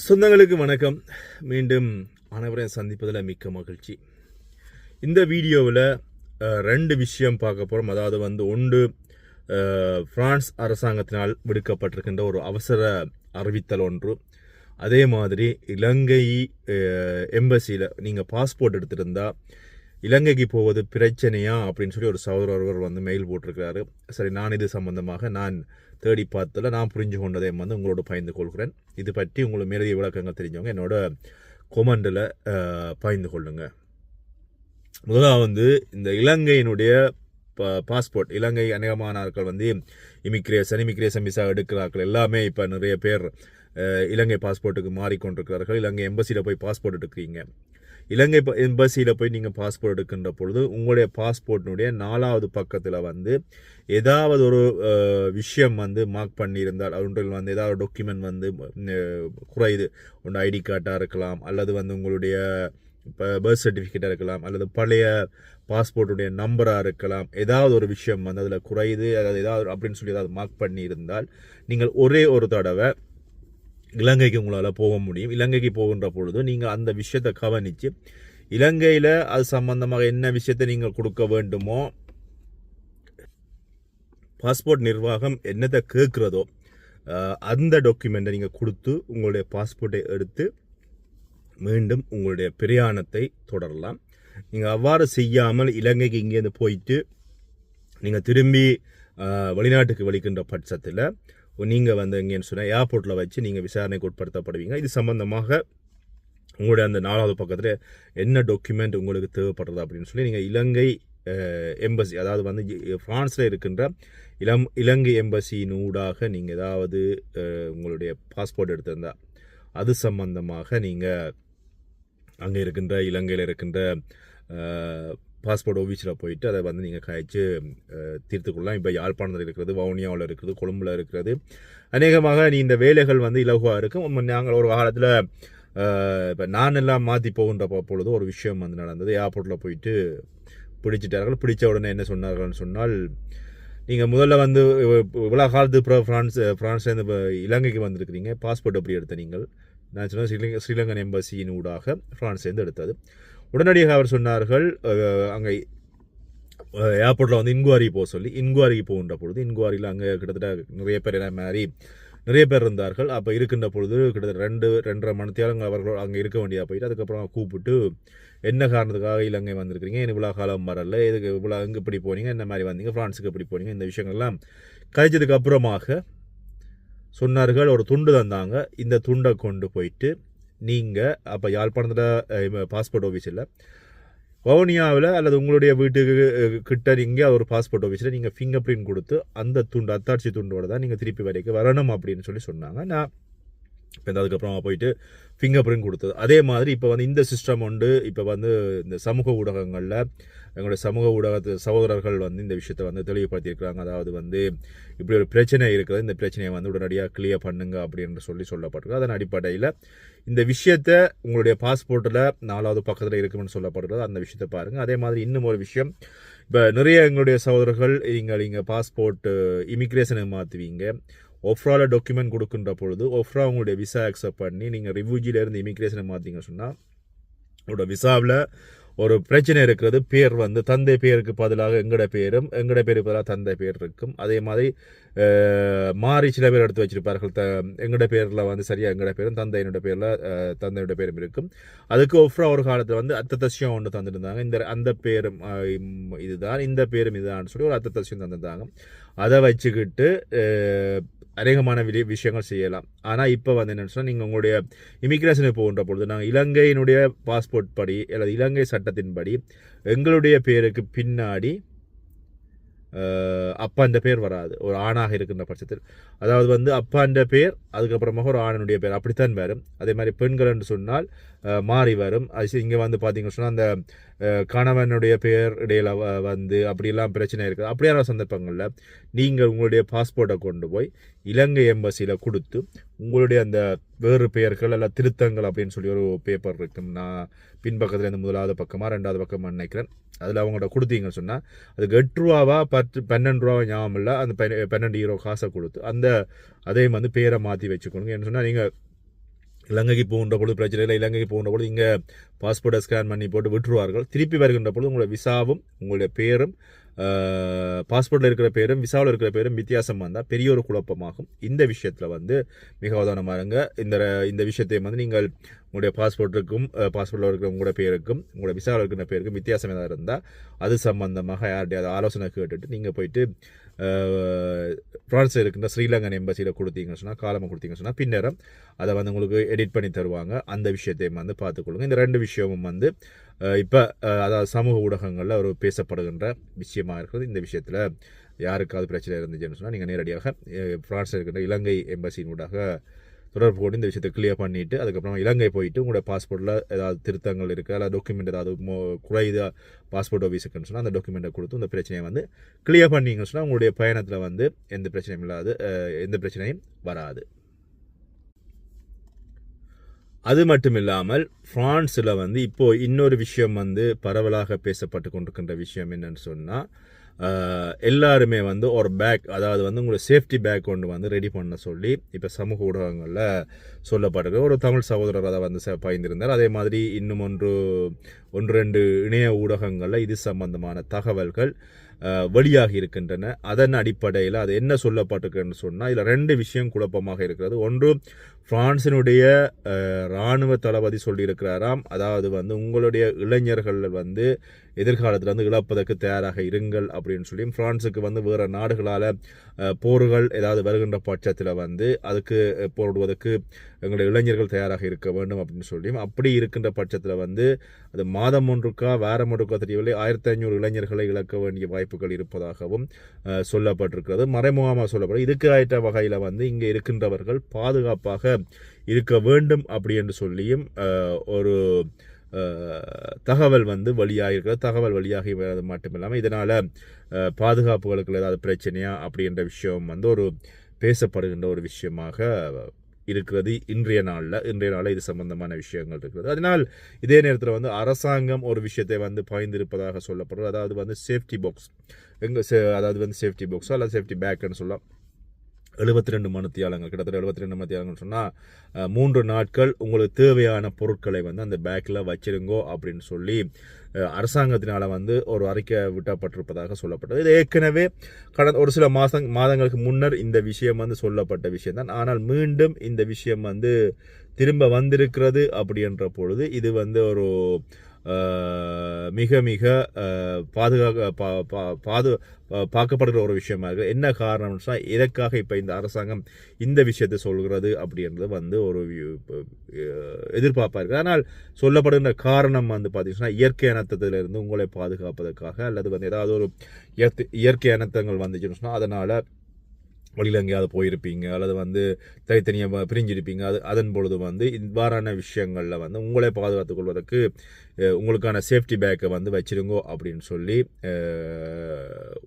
சொந்தங்களுக்கு வணக்கம். மீண்டும் அனைவரையும் சந்திப்பதில் மிக்க மகிழ்ச்சி. இந்த வீடியோவில் ரெண்டு விஷயம் பார்க்க போகிறோம் அதாவது வந்து ஒன்று ஃப்ரான்ஸ் பிரான்ஸ் அரசாங்கத்தினால் விடுக்கப்பட்டிருக்கின்ற ஒரு அவசர அறிவித்தல் ஒன்று. அதே மாதிரி இலங்கை எம்பசியில் நீங்கள் பாஸ்போர்ட் எடுத்திருந்தால் இலங்கைக்கு போவது பிரச்சனையா? அப்படின்னு சொல்லி ஒரு சகோதரர் ஒருவர் வந்து மெயில் போட்டிருக்கிறாரு. சரி நான் இது சம்பந்தமாக நான் தேடி பார்த்ததில் நான் புரிஞ்சு கொண்டதை வந்து உங்களோட பகிர்ந்து கொள்கிறேன். இது பற்றி உங்களுக்கு மேலதிக விளக்கங்கள் தெரிஞ்சவங்க என்னோட கொமெண்டில் பகிர்ந்து கொள்ளுங்க. முதலாக வந்து இந்த இலங்கையினுடைய பாஸ்போர்ட் இலங்கை அநேகமான ஆட்கள் வந்து இமிக்ரேஷன் இமிக்ரேஷன் விசா எடுக்கிறார்கள். எல்லாமே இப்போ நிறைய பேர் இலங்கை பாஸ்போர்ட்டுக்கு மாறிக்கொண்டிருக்கிறார்கள். இலங்கை எம்பசியில் போய் பாஸ்போர்ட் எடுக்கிறீங்க. இலங்கை எம்பசியில் போய் நீங்கள் பாஸ்போர்ட் எடுக்கின்ற பொழுது உங்களுடைய பாஸ்போர்ட்டினுடைய நாலாவது பக்கத்தில் வந்து ஏதாவது ஒரு விஷயம் வந்து மார்க் பண்ணியிருந்தால் ஒன்றில் வந்து ஏதாவது டாக்குமெண்ட் வந்து குறையுது ஒன்று ஐடி கார்டாக இருக்கலாம் அல்லது வந்து உங்களுடைய இப்போ பர்த் சர்டிஃபிகேட்டாக இருக்கலாம் அல்லது பழைய பாஸ்போர்ட்டுடைய நம்பராக இருக்கலாம் ஏதாவது ஒரு விஷயம் வந்து அதில் குறையுது அதாவது ஏதாவது அப்படின்னு சொல்லி ஏதாவது மார்க் பண்ணியிருந்தால் நீங்கள் ஒரே ஒரு தடவை இலங்கைக்கு உங்களால் போக முடியும். இலங்கைக்கு போகின்ற பொழுது நீங்கள் அந்த விஷயத்தை கவனித்து இலங்கையில் அது சம்பந்தமாக என்ன விஷயத்தை நீங்கள் கொடுக்க வேண்டுமோ பாஸ்போர்ட் நிர்வாகம் என்னத்தை கேட்குறதோ அந்த டாக்குமெண்ட்டை நீங்கள் கொடுத்து உங்களுடைய பாஸ்போர்ட்டை எடுத்து மீண்டும் உங்களுடைய பிரயாணத்தை தொடரலாம். நீங்கள் அவ்வாறு செய்யாமல் இலங்கைக்கு இங்கேருந்து போயிட்டு நீங்கள் திரும்பி வெளிநாட்டுக்கு வலிக்கின்ற பட்சத்தில் நீங்கள் வந்து சொன்னால் ஏர்போர்ட்டில் வச்சு நீங்கள் விசாரணைக்கு உட்படுத்தப்படுவீங்க. இது சம்பந்தமாக உங்களுடைய அந்த நாலாவது பக்கத்தில் என்ன டாக்குமெண்ட் உங்களுக்கு தேவைப்படுறது அப்படின்னு சொல்லி நீங்கள் இலங்கை எம்பசி அதாவது வந்து ஃப்ரான்ஸில் இருக்கின்ற இளம் இலங்கை எம்பசியின் ஊடாக நீங்கள் ஏதாவது உங்களுடைய பாஸ்போர்ட் எடுத்திருந்தால் அது சம்பந்தமாக நீங்கள் அங்கே இருக்கின்ற இலங்கையில் இருக்கின்ற பாஸ்போர்ட் ஆஃபீஸில் போயிட்டு அதை வந்து நீங்கள் கழிச்சு தீர்த்துக்கொள்ளலாம் இப்போ யாழ்ப்பாணத்தில் இருக்கிறது வவுனியாவில் இருக்கிறது கொழும்புல இருக்கிறது அநேகமாக நீ இந்த வேலைகள் வந்து இலகுவாக இருக்கும். நாங்கள் ஒரு காலத்தில் இப்போ நான் எல்லாம் மாற்றி போகின்ற ப- பொழுது ஒரு விஷயம் வந்து நடந்தது. ஏர்போர்ட்டில் போயிட்டு பிடிச்சிட்டார்கள். பிடிச்ச உடனே என்ன சொன்னார்கள்னு சொன்னால் நீங்கள் முதல்ல வந்து இவ்வளோ காலத்து அப்புறம் ஃப்ரான்ஸ் ஃப்ரான்ஸ்லேருந்து இப்போ இலங்கைக்கு வந்திருக்கிறீங்க. பாஸ்போர்ட் எப்படி எடுத்த நீங்கள் நான் சொன்னால் ஸ்ரீலங்கா ஸ்ரீலங்கன் எம்பசியின் ஊடாக ஃப்ரான்ஸ்லேருந்து எடுத்தது. உடனடியாக அவர் சொன்னார்கள் அங்கே ஏர்போர்ட்டில் வந்து இன்குவாரி போக சொல்லி இன்குவாரிக்கு போகின்ற பொழுது இன்குவாரியில் அங்கே கிட்டத்தட்ட நிறைய பேர் என்ன மாதிரி நிறைய பேர் இருந்தார்கள். அப்போ இருக்கின்ற பொழுது கிட்டத்தட்ட ரெண்டு ரெண்டரை மணித்தியாலும் அவர்கள் அங்கே இருக்க வேண்டியதாக போயிட்டு அதுக்கப்புறம் கூப்பிட்டு என்ன காரணத்துக்காக இலங்கை வந்திருக்கிறீங்க? ஏன் இவ்வளோ காலம் வரல? இதுக்கு இவ்வளோ அங்கே இப்படி போனீங்க? என்ன மாதிரி வந்தீங்க? ஃப்ரான்ஸுக்கு இப்படி போனீங்க? இந்த விஷயங்கள்லாம் கழிச்சதுக்கு அப்புறமாக சொன்னார்கள் ஒரு துண்டு தந்தாங்க. இந்த துண்டை கொண்டு போயிட்டு நீங்கள் அப்போ யாழ்ப்பாணத்தில் பாஸ்போர்ட் ஆஃபீஸில் வவுனியாவில் அல்லது உங்களுடைய வீட்டுக்கு கிட்ட நீங்கள் ஒரு பாஸ்போர்ட் ஆஃபீஸில் நீங்கள் ஃபிங்கர் பிரிண்ட் கொடுத்து அந்த துண்டு அத்தாட்சி துண்டோட தான் நீங்கள் திருப்பி வரைக்கும் வரணும் அப்படின்னு சொல்லி சொன்னாங்க. நான் இப்போ இந்த அதுக்கப்புறமா போயிட்டு ஃபிங்கர் பிரிண்ட் கொடுத்தது. அதே மாதிரி இப்போ வந்து இந்த சிஸ்டம் உண்டு. இப்போ வந்து இந்த சமூக ஊடகங்களில் எங்களுடைய சமூக ஊடகத்து சகோதரர்கள் வந்து இந்த விஷயத்தை வந்து தெளிவுபடுத்தியிருக்கிறாங்க. அதாவது வந்து இப்படி ஒரு பிரச்சனை இருக்குது இந்த பிரச்சனையை வந்து உடனடியாக கிளியர் பண்ணுங்க அப்படின்னு சொல்லி சொல்லப்பட்டிருக்கு. அதன் அடிப்படையில் இந்த விஷயத்தை உங்களுடைய பாஸ்போர்ட்டில் நாலாவது பக்கத்தில் இருக்குன்னு சொல்லப்படுறது அந்த விஷயத்தை பாருங்கள் அதே மாதிரி இன்னும் ஒரு விஷயம். இப்போ நிறைய எங்களுடைய சகோதரர்கள் நீங்கள் நீங்கள் பாஸ்போர்ட் இமிக்ரேஷனை மாற்றுவீங்க ஒஃப்ராவில் டாக்குமெண்ட் கொடுக்குன்ற பொழுது ஒஃப்ரா உங்களுடைய விசா அக்செப்ட் பண்ணி நீங்கள் ரிவ்யூஜிலேருந்து இமிக்ரேஷனை மாற்றிங்க சொன்னால் உங்களோட விசாவில் ஒரு பிரச்சனை இருக்கிறது பேர் வந்து தந்தை பேருக்கு பதிலாக எங்கட பேரும் எங்கட பேருக்கு பதிலாக தந்தை பேர் இருக்கும். அதே மாதிரி மாறி சில பேர் எடுத்து வச்சிருப்பார்கள். த எங்கட பேரில் வந்து சரியாக எங்கட பேரும் தந்தையினோட பேரில் தந்தையோட பேரும் இருக்கும். அதுக்கு ஒஃப்ரா ஒரு காலத்தில் வந்து அத்தத்தசியம் ஒன்று தந்துருந்தாங்க. இந்த அந்த பேரும் இதுதான் இந்த பேரும் இதுதான் சொல்லி ஒரு அத்தத்தசியம் தந்திருந்தாங்க. அதை வச்சுக்கிட்டு அநேகமான வி விஷயங்கள் செய்யலாம். ஆனால் இப்போ வந்து என்னென்னு சொன்னால் நீங்கள் உங்களுடைய இமிக்ரேஷனுக்கு போகின்ற பொழுது நாங்கள் இலங்கையினுடைய பாஸ்போர்ட் படி அல்லது இலங்கை சட்டத்தின்படி எங்களுடைய பேருக்கு பின்னாடி அப்பா அப்பான்ற பேர் வராது. ஒரு ஆணாக இருக்கின்ற பட்சத்தில். அதாவது வந்து அப்பான்ற பேர் அதுக்கப்புறமாக ஒரு ஆணனுடைய பேர். அப்படித்தான் வரும். அதே மாதிரி பெண்கள் என்று சொன்னால் மாறி வரும். அது இங்கே வந்து பார்த்தீங்கன்னு சொன்னால் அந்த கணவனுடைய பெயர் இடையில வந்து அப்படியெல்லாம் பிரச்சனை இருக்குது. அப்படியான சந்தர்ப்பங்களில் நீங்கள் உங்களுடைய பாஸ்போர்ட்டை கொண்டு போய் இலங்கை எம்பசியில் கொடுத்து உங்களுடைய அந்த வேறு பெயர்கள் அல்ல திருத்தங்கள் அப்படின்னு சொல்லி ஒரு பேப்பர் இருக்கும். நான் பின்பக்கத்தில் இந்த முதலாவது பக்கமாக ரெண்டாவது பக்கமாக நினைக்கிறேன். அதில் அவங்கள்ட்ட கொடுத்தீங்கன்னு சொன்னால் அதுக்கு எட்டு ரூபாவா பத்து பன்னெண்டு ரூபா ஞாபகம் இல்லை. அந்த பன்னெண்டு ஹீரோ காசை கொடுத்து அந்த அதையும் வந்து பேரை மாற்றி வச்சுக்கணுங்க என்ன சொன்னால் நீங்கள் இலங்கைக்கு போகின்ற பொழுது பிரச்சனை இல்லை இலங்கைக்கு போகின்ற பொழுது இங்கே பாஸ்போர்ட்டை ஸ்கேன் பண்ணி போட்டு விட்டுருவார்கள். திருப்பி வருகின்ற பொழுது உங்களுடைய விசாவும் உங்களுடைய பேரும் பாஸ்போர்ட்டில் இருக்கிற பேரும் விசாவில் இருக்கிற பேரும் வித்தியாசம் வந்தால் பெரிய ஒரு குழப்பமாகும். இந்த விஷயத்தில் வந்து மிக அவதானமாக இருங்க. இந்த இந்த விஷயத்தை வந்து நீங்கள் உங்களுடைய பாஸ்போர்ட்டுக்கும் பாஸ்போர்ட்டில் இருக்கிற உங்களோட பேருக்கும் உங்களோட விசாவில் இருக்கிற பேருக்கும் வித்தியாசம் ஏதாவது இருந்தால் அது சம்பந்தமாக யார்கிட்டையாவது ஆலோசனை கேட்டுட்டு நீங்கள் போயிட்டு ஃப்ரான்ஸ் இருக்கின்ற ஸ்ரீலங்கன் எம்பசியில் கொடுத்தீங்கன்னு சொன்னால் காலமாக கொடுத்தீங்கன்னு சொன்னால் பின்னரம் அதை வந்து உங்களுக்கு எடிட் பண்ணி தருவாங்க. அந்த விஷயத்தையும் வந்து பார்த்துக்கொள்ளுங்க இந்த ரெண்டு விஷயமும் வந்து இப்போ அதாவது சமூக ஊடகங்களில் ஒரு பேசப்படுகின்ற விஷயமா இருக்கிறது. இந்த விஷயத்தில் யாருக்காவது பிரச்சனை இருந்துச்சுன்னு சொன்னால் நீங்கள் நேரடியாக ஃப்ரான்ஸில் இருக்கின்ற இலங்கை எம்பசியினூடாக தொடர்பு கொண்டு இந்த விஷயத்தை கிளியர் பண்ணிவிட்டு அதுக்கப்புறம் இலங்கை போயிட்டு உங்களோட பாஸ்போர்ட்டில் ஏதாவது திருத்தங்கள் இருக்குது அல்லது டாக்குமெண்ட் ஏதாவது மோ குறையுது பாஸ்போர்ட் ஆஃபீஸுக்குன்னு சொன்னால் அந்த டாக்குமெண்ட்டை கொடுத்து இந்த பிரச்சனையை வந்து கிளியர் பண்ணிங்கன்னு சொன்னால் உங்களுடைய பயணத்தில் வந்து எந்த பிரச்சனையும் இல்லாது எந்த பிரச்சனையும் வராது. அது மட்டும் இல்லாமல் ஃப்ரான்ஸில் வந்து இப்போது இன்னொரு விஷயம் வந்து பரவலாக பேசப்பட்டு கொண்டிருக்கின்ற விஷயம் என்னன்னு சொன்னால் எல்லாருமே வந்து ஒரு பேக் அதாவது வந்து உங்களோட சேஃப்டி பேக் கொண்டு வந்து ரெடி பண்ண சொல்லி இப்போ சமூக ஊடகங்களில் சொல்லப்பட்டிருக்கு. ஒரு தமிழ் சகோதரர் அதை வந்து பயந்திருந்தார் அதே மாதிரி இன்னும் ஒன்று ஒன்று ரெண்டு இணைய ஊடகங்களில் இது சம்பந்தமான தகவல்கள் வெளியாகி இருக்கின்றன. அதன் அடிப்படையில் அது என்ன சொல்லப்பட்டிருக்குன்னு சொன்னால் இதில் ரெண்டு விஷயம் குழப்பமாக இருக்கிறது. ஒன்று பிரான்சினுடைய இராணுவ தளபதி சொல்லியிருக்கிறாராம். அதாவது வந்து உங்களுடைய இளைஞர்கள் வந்து எதிர்காலத்தில் வந்து இழப்பதற்கு தயாராக இருங்கள் அப்படின்னு சொல்லி பிரான்ஸுக்கு வந்து வேறு நாடுகளால் போர்கள் ஏதாவது வருகின்ற பட்சத்தில் வந்து அதுக்கு போடுவதற்கு எங்களுடைய இளைஞர்கள் தயாராக இருக்க வேண்டும் அப்படின்னு சொல்லியும் அப்படி இருக்கின்ற பட்சத்தில் வந்து அது மாதம் ஒன்றுக்கா வேற ஒன்றுக்கா தெரியவில்லை. ஆயிரத்தி ஐநூறு இளைஞர்களை இழக்க வேண்டிய வாய்ப்புகள் இருப்பதாகவும் சொல்லப்பட்டிருக்கிறது. மறைமுகமாக சொல்லப்படும். இதுக்கு ஆயிட்ட வகையில் வந்து இங்கே இருக்கின்றவர்கள் பாதுகாப்பாக இருக்க வேண்டும் அப்படி என்று சொல்லியும் ஒரு தகவல் வந்து வழியாகிருக்கிறது தகவல் வழியாகி வர்றது மட்டும் இல்லாமல் இதனால் பாதுகாப்புகளுக்கு ஏதாவது பிரச்சனையா அப்படின்ற விஷயம் வந்து ஒரு பேசப்படுகின்ற ஒரு விஷயமாக இருக்கிறது இன்றைய நாளில். இன்றைய நாளில் இது சம்பந்தமான விஷயங்கள் இருக்கிறது அதனால் இதே நேரத்தில் வந்து அரசாங்கம் ஒரு விஷயத்தை வந்து பாய்ந்திருப்பதாக சொல்லப்படுறது அதாவது வந்து சேஃப்டி பாக்ஸ் எங்கே அதாவது வந்து சேஃப்டி பாக்ஸோ அல்லது சேஃப்டி பேக்குன்னு சொல்லலாம். எழுபத்தி ரெண்டு மணித்தியாலங்கள் கிட்டத்தட்ட எழுபத்தி ரெண்டு மணித்தியாலங்கள்னு சொன்னால் மூன்று நாட்கள் உங்களுக்கு தேவையான பொருட்களை வந்து அந்த பேக்கில் வச்சிருங்கோ அப்படின்னு சொல்லி அரசாங்கத்தினால் வந்து ஒரு அறிக்கை விட்டப்பட்டிருப்பதாக சொல்லப்பட்டது. இது ஏற்கனவே கடந்த ஒரு சில மாதங் மாதங்களுக்கு முன்னர் இந்த விஷயம் வந்து சொல்லப்பட்ட விஷயம்தான். ஆனால் மீண்டும் இந்த விஷயம் வந்து திரும்ப வந்திருக்கிறது அப்படின்ற பொழுது இது வந்து ஒரு மிக மிக பாதுகாக்க பாது பார்க்கப்படுகிற ஒரு விஷயமா இருக்குது என்ன காரணம்னு சொன்னால் எதற்காக இப்போ இந்த அரசாங்கம் இந்த விஷயத்தை சொல்கிறது அப்படின்றது வந்து ஒரு எதிர்பார்ப்பாக இருக்குது ஆனால் சொல்லப்படுகிற காரணம் வந்து பார்த்தீங்கன்னா இயற்கை அனத்தத்திலிருந்து உங்களை பாதுகாப்பதற்காக அல்லது வந்து ஏதாவது ஒரு இயற்கை அனத்தங்கள் வந்துச்சுன்னு சொன்னால் அதனால் வழியில் எங்கேயாவது போயிருப்பீங்க அல்லது வந்து தனித்தனியாக பிரிஞ்சிருப்பீங்க அது அதன் பொழுது வந்து இவ்வாறான விஷயங்களில் வந்து உங்களே பாதுகாத்துக் கொள்வதற்கு உங்களுக்கான சேஃப்டி பேக்கை வந்து வச்சிருங்கோ அப்படின்னு சொல்லி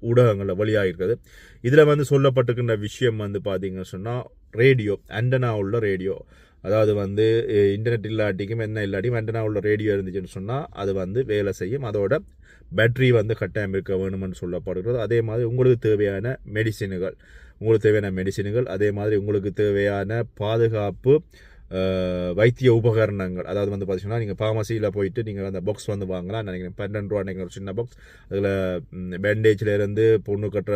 ஊடகங்களில் வழியாகிருக்கிறது இதில் வந்து சொல்லப்பட்டிருக்கின்ற விஷயம் வந்து பார்த்தீங்கன்னு சொன்னால் ரேடியோ ஆண்டனா உள்ள ரேடியோ. அதாவது வந்து இன்டர்நெட் இல்லாட்டிக்கும் என்ன இல்லாட்டியும் ஆண்டனா உள்ள ரேடியோ இருந்துச்சுன்னு சொன்னால் அது வந்து வேலை செய்யும். அதோட பேட்ரி வந்து கட்டாயம் இருக்க வேணும்னு சொல்லப்படுகிறது. அதே மாதிரி உங்களுக்கு தேவையான மெடிசினுகள் உங்களுக்கு தேவையான மெடிசினுகள் அதே மாதிரி உங்களுக்கு தேவையான பாதுகாப்பு வைத்திய உபகரணங்கள். அதாவது வந்து பார்த்தீங்கன்னா நீங்கள் ஃபார்மசியில் போயிட்டு நீங்கள் அந்த பாக்ஸ் வந்து வாங்கலாம். நினைக்கிறேன் பன்னெண்டு ரூபா நினைக்கிற ஒரு சின்ன பாக்ஸ் அதில் பேண்டேஜ்லேருந்து பொண்ணு கட்டுற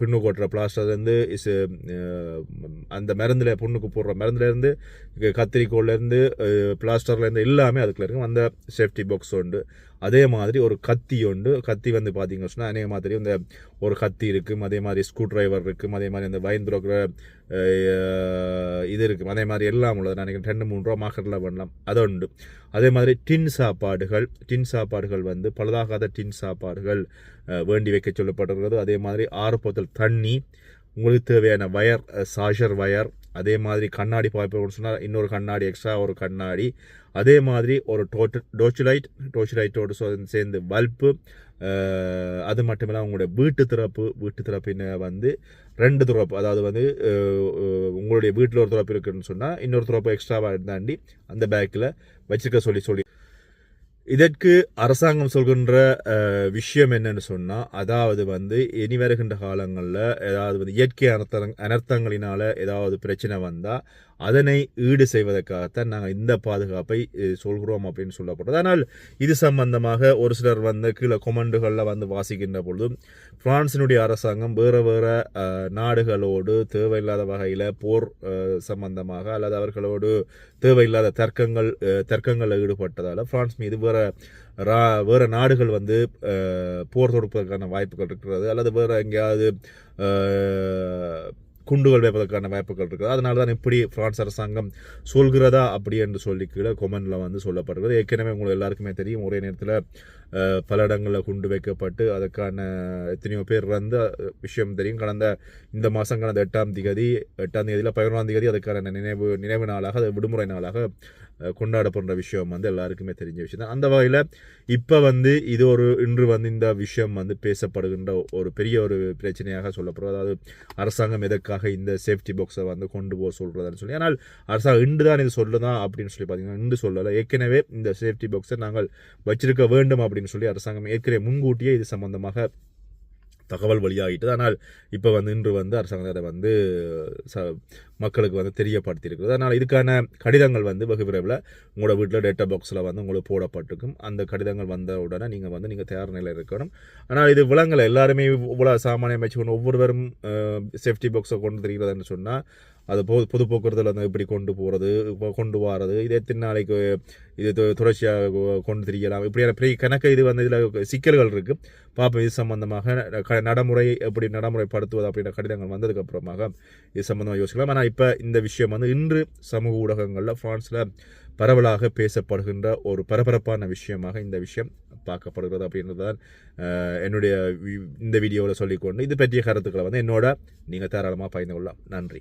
பின்னு கொட்டுற பிளாஸ்டர்லேருந்து இஸ் அந்த மருந்தில் பொண்ணுக்கு போடுற மருந்துலேருந்து கத்திரிக்கோள்லேருந்து பிளாஸ்டர்லேருந்து எல்லாமே அதுக்குள்ள இருக்கும் அந்த சேஃப்டி பாக்ஸ் உண்டு. அதே மாதிரி ஒரு கத்தி உண்டு. கத்தி வந்து பார்த்தீங்கன்னு சொன்னால் அதே மாதிரி இந்த ஒரு கத்தி இருக்கும் அதே மாதிரி ஸ்க்ரூ ட்ரைவர் இருக்கும் அதே மாதிரி இந்த வயன் இது இருக்கும் அதே மாதிரி எல்லாம் உள்ளது. நினைக்கிறேன் ரெண்டு மூணு ரூபா மார்க்கெட்டில் பண்ணலாம். அது உண்டு. அதே மாதிரி டின் சாப்பாடுகள். டின் சாப்பாடுகள் வந்து பழுதாகாத டின் சாப்பாடுகள் வேண்டி வைக்க சொல்லப்பட்டிருக்கிறது. அதே மாதிரி ஆறு போத்தல் தண்ணி உங்களுக்கு தேவையான வயர் சாஷர் வயர் அதே மாதிரி கண்ணாடி பாய்ப்பு சொன்னால் இன்னொரு கண்ணாடி எக்ஸ்ட்ரா ஒரு கண்ணாடி. அதே மாதிரி ஒரு டோட்டு டோச்சுலைட் டோச்சுலைட்டோடு சேர்ந்து பல்ப்பு அது மட்டும் இல்லாமல் உங்களுடைய வீட்டு திறப்பு வீட்டு திறப்பின வந்து ரெண்டு துறப்பு. அதாவது வந்து உங்களுடைய வீட்டில் ஒரு துறப்பு இருக்குன்னு சொன்னால் இன்னொரு துறப்பு எக்ஸ்ட்ராவாக இருந்தாண்டி அந்த பேக்கில் வச்சுருக்க சொல்லி சொல்லி. இதற்கு அரசாங்கம் சொல்கின்ற விஷயம் என்னன்னு சொன்னால் அதாவது வந்து இனி வருகின்ற காலங்களில் ஏதாவது வந்து இயற்கை அனர்த்த அனர்த்தங்களினால ஏதாவது பிரச்சனை வந்தால் அதனை ஈடு செய்வதற்காகத்தான் நாங்கள் இந்த பாதுகாப்பை சொல்கிறோம் அப்படின்னு சொல்லப்படுறது ஆனால் இது சம்பந்தமாக ஒரு சிலர் வந்து கீழே கொமண்டுகளில் வந்து வாசிக்கின்ற பொழுதும் பிரான்சினுடைய அரசாங்கம் வேறு வேறு நாடுகளோடு தேவையில்லாத வகையில் போர் சம்பந்தமாக அல்லது அவர்களோடு தேவையில்லாத தர்க்கங்கள் தர்க்கங்களில் ஈடுபட்டதால் பிரான்ஸ் மீது வேற ரா வேறு நாடுகள் வந்து போர் தொடுப்பதற்கான வாய்ப்புகள் இருக்கிறது. அல்லது வேறு எங்கேயாவது குண்டுகள் வைப்பதற்கான வாய்ப்புகள் இருக்குது. அதனால தான் இப்படி பிரான்ஸ் அரசாங்கம் சொல்கிறதா அப்படி என்று சொல்லி கீழே கொமெண்டில் வந்து சொல்லப்படுகிறது. ஏற்கனவே உங்களுக்கு எல்லாருக்குமே தெரியும் ஒரே நேரத்தில் பல இடங்களில் குண்டு வைக்கப்பட்டு அதற்கான எத்தனையோ பேர் வந்து விஷயம் தெரியும். கடந்த இந்த மாதம் கடந்த எட்டாம் தேதி எட்டாம் தேதியில் பதினொன்றாம் தேதி அதுக்கான நினைவு நினைவு நாளாக அது விடுமுறை நாளாக கொண்டாடப்படுற விஷயம் வந்து எல்லாருக்குமே தெரிஞ்ச விஷயம் தான். அந்த வகையில் இப்போ வந்து இது ஒரு இன்று வந்து இந்த விஷயம் வந்து பேசப்படுகின்ற ஒரு பெரிய ஒரு பிரச்சனையாக சொல்லப்படும் அதாவது அரசாங்கம் எதற்காக இந்த சேஃப்டி பாக்ஸை வந்து கொண்டு போக சொல்கிறதுன்னு சொல்லி. ஆனால் அரசாங்கம் இன்று தான் இது சொல்லுதான் அப்படின்னு சொல்லி பார்த்தீங்கன்னா இன்று சொல்லலை. ஏற்கனவே இந்த சேஃப்டி பாக்ஸை நாங்கள் வச்சிருக்க வேண்டும் அப்படின்னு சொல்லி அரசாங்கம் ஏற்கனவே முன்கூட்டியே இது சம்பந்தமாக தகவல் வழியாகிட்டது ஆனால் இப்போ வந்து இன்று வந்து அரசாங்கம் அதை வந்து ச மக்களுக்கு வந்து தெரியப்படுத்தியிருக்கிறது. அதனால் இதுக்கான கடிதங்கள் வந்து வெகு விரைவில் உங்களோட வீட்டில் டேட்டா பாக்ஸில் வந்து உங்களுக்கு போடப்பட்டிருக்கும். அந்த கடிதங்கள் வந்த உடனே நீங்கள் வந்து நீங்கள் தயார் நிலையில் இருக்கணும். ஆனால் இது விலங்கலை. எல்லாருமே இவ்வளோ சாமானியம் வச்சுக்கணும் ஒவ்வொருவரும் சேஃப்டி பாக்ஸை கொண்டு தெரிகிறதுன்னு சொன்னால் அது பொது பொது போக்குவரத்தில் வந்து இப்படி கொண்டு போகிறது இப்போ கொண்டு வர்றது இது எத்தனை நாளைக்கு இது தொடர்ச்சியாக கொண்டு திரியலாம் இப்படியான பெரிய கணக்கு இது வந்து இதில் சிக்கல்கள் இருக்குது பார்ப்போம் இது சம்மந்தமாக க- நடைமுறை எப்படி நடைமுறைப்படுத்துவது அப்படின்ற கடிதங்கள் வந்ததுக்கப்புறமாக இது சம்மந்தமாக யோசிக்கலாம். ஆனால் இப்போ இந்த விஷயம் வந்து இன்று சமூக ஊடகங்களில் ஃப்ரான்ஸில் பரவலாக பேசப்படுகின்ற ஒரு பரபரப்பான விஷயமாக இந்த விஷயம் பார்க்கப்படுகிறது அப்படின்றது தான் என்னுடைய வி- இந்த வீடியோவில் சொல்லிக்கொண்டு இது பற்றிய கருத்துக்களை வந்து என்னோட நீங்கள் தாராளமாக பகிர்ந்து கொள்ளலாம். நன்றி.